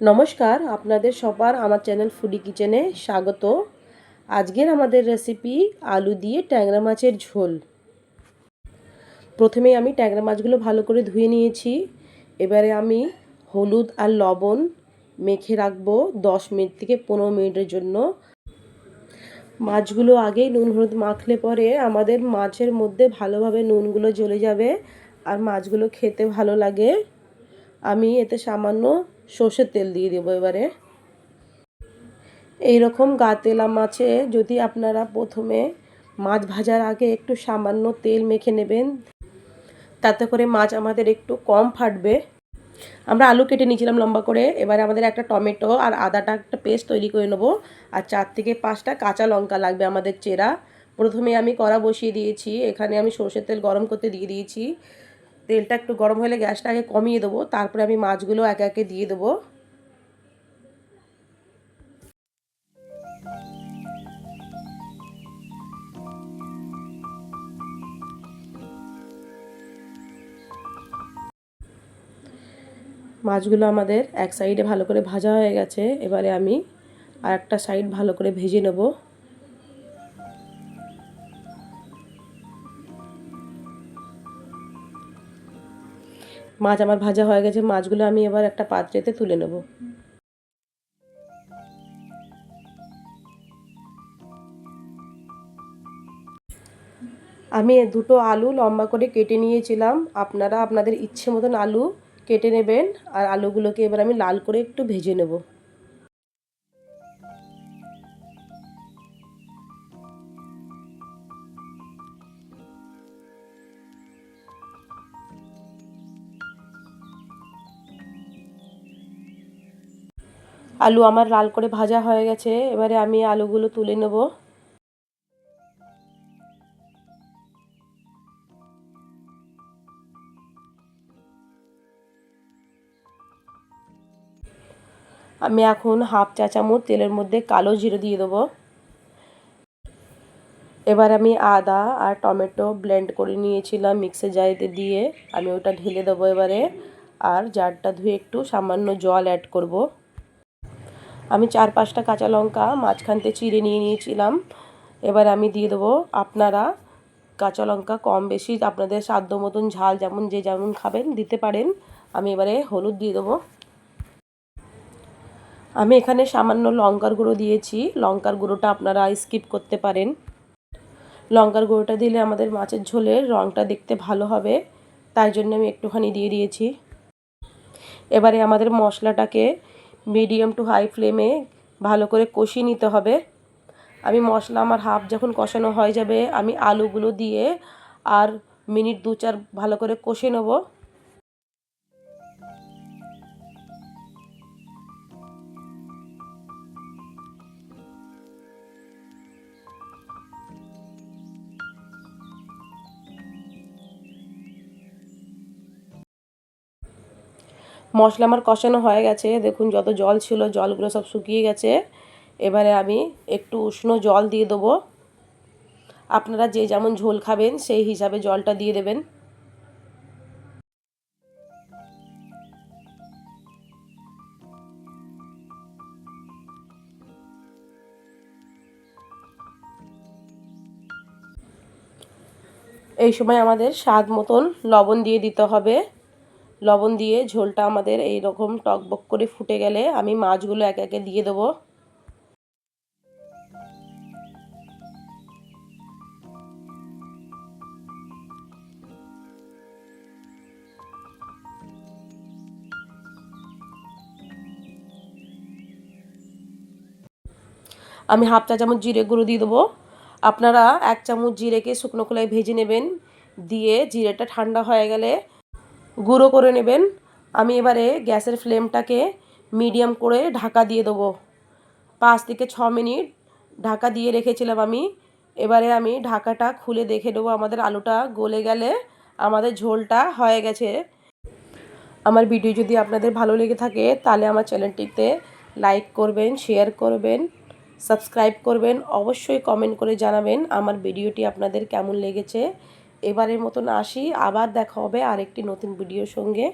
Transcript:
নমস্কার, আপনাদের সবার আমার চ্যানেল ফুডি কিচেনে স্বাগত। আজকের আমাদের রেসিপি আলু দিয়ে ট্যাংরা মাছের ঝোল। প্রথমে আমি ট্যাংরা মাছগুলো ভালো করে ধুয়ে নিয়েছি। এবারে আমি হলুদ আর লবণ মেখে রাখব দশ মিনিট থেকে পনেরো মিনিটের জন্য। মাছগুলো আগেই নুন হলুদ মাখলে পরে আমাদের মাছের মধ্যে ভালোভাবে নুনগুলো জ্বলে যাবে আর মাছগুলো খেতে ভালো লাগে। আমি এতে সামান্য সর্ষের তেল দিয়ে দেবো এবারে। এই রকম গা তেলা মাছে যদি আপনারা প্রথমে মাছ ভাজার আগে একটু সামান্য তেল মেখে নেবেন, তাতে করে মাছ আমাদের একটু কম ফাটবে। আমরা আলু কেটে নিয়েছিলাম লম্বা করে, এবারে আমাদের একটা টমেটো আর আদাটা একটা পেস্ট তৈরি করে নেব। আর চার থেকে পাঁচটা কাঁচা লঙ্কা লাগবে আমাদের চেরা। প্রথমে আমি কড়া বসিয়ে দিয়েছি, এখানে আমি সর্ষের তেল গরম করতে দিয়ে দিয়েছি। তেলটা একটু গরম হলে গ্যাসটা আগে কমিয়ে দেবো। তারপরে আমি মাছগুলো একে একে দিয়ে দেবো। মাছগুলো আমাদের এক সাইডে ভালো করে ভাজা হয়ে গেছে। এবারে আমি আর একটা সাইড ভালো করে ভেজে নেব। মাছ আমার ভাজা হয়ে গেছে, মাছগুলো আমি এবার একটা পাত্রেতে তুলে নেব। আমি দুটো আলু লম্বা করে কেটে নিয়েছিলাম। আপনারা আপনাদের ইচ্ছে মতন আলু কেটে নেবেন, আর আলুগুলোকে এবার আমি লাল করে একটু ভেজে নেব। আলু আমার লাল করে ভাজা হয়ে গেছে, এবারে আমি আলুগুলো তুলে নেব। আমি এখন হাফ চা চামচ তেলের মধ্যে কালো জিরে দিয়ে দেবো। এবার আমি আদা আর টমেটো ব্লেন্ড করে নিয়েছিলাম মিক্সে জারিতে দিয়ে। আমি ওটা ঢেলে দেবো এবারে, আর জারটা ধুয়ে একটু সামান্য জল অ্যাড করব। আমি চার পাঁচটা কাঁচা লঙ্কা মাঝখানতে চিড়ে নিয়ে নিয়েছিলাম। এবার আমি দিয়ে দেবো আপনারা কাঁচা লঙ্কা কম বেশি আপনাদের সাধ্য মতন ঝাল যেমন যে যেমন খাবেন দিতে পারেন। আমি এবারে হলুদ দিয়ে দেবো। আমি এখানে সামান্য লঙ্কার গুঁড়ো দিয়েছি। লঙ্কার গুঁড়োটা আপনারা স্কিপ করতে পারেন। লঙ্কার গুঁড়োটা দিলে আমাদের মাছের ঝোলের রঙটা দেখতে ভালো হবে, তাই জন্য আমি একটুখানি দিয়ে দিয়েছি। এবারে আমাদের মশলাটাকে মিডিয়াম টু হাই ফ্লেমে ভালো করে কষিয়ে নিতে হবে। আমি মশলা আমার হাফ যখন কষানো হয়ে যাবে, আমি আলুগুলো দিয়ে আর মিনিট দু চার ভালো করে কষে নেব। মশলা আমার কষানো হয়ে গেছে। দেখুন যত জল ছিল, জলগুলো সব শুকিয়ে গেছে। এবারে আমি একটু উষ্ণ জল দিয়ে দেবো। আপনারা যে যেমন ঝোল খাবেন, সেই হিসাবে জলটা দিয়ে দেবেন। এই সময় আমাদের স্বাদ মতন লবণ দিয়ে দিতে হবে। লবণ দিয়ে ঝোলটা আমাদের এই রকম টকবক করে ফুটে গেলে আমি মাছগুলো একে একে দিয়ে দেবো। আমি হাফ চা চামচ জিরে গুঁড়ো দিয়ে দেবো। আপনারা এক চামচ জিরেকে শুকনো খোলায় ভেজে নেবেন। দিয়ে জিরেটা ঠান্ডা হয়ে গেলে গুঁড়ো করে নেবেন। আমি এবারে গ্যাসের ফ্লেমটাকে মিডিয়াম করে ঢাকা দিয়ে দেবো। পাঁচ থেকে ছ মিনিট ঢাকা দিয়ে রেখেছিলাম আমি। এবারে আমি ঢাকাটা খুলে দেখে নেব, আমাদের আলুটা গলে গেলে আমাদের ঝোলটা হয়ে গেছে। আমার ভিডিও যদি আপনাদের ভালো লেগে থাকে, তাহলে আমার চ্যানেলটিতে লাইক করবেন, শেয়ার করবেন, সাবস্ক্রাইব করবেন, অবশ্যই কমেন্ট করে জানাবেন আমার ভিডিওটি আপনাদের কেমন লেগেছে। এবারের মতন আসি আবার দেখা হবে আরেকটি নতুন ভিডিওর সঙ্গে।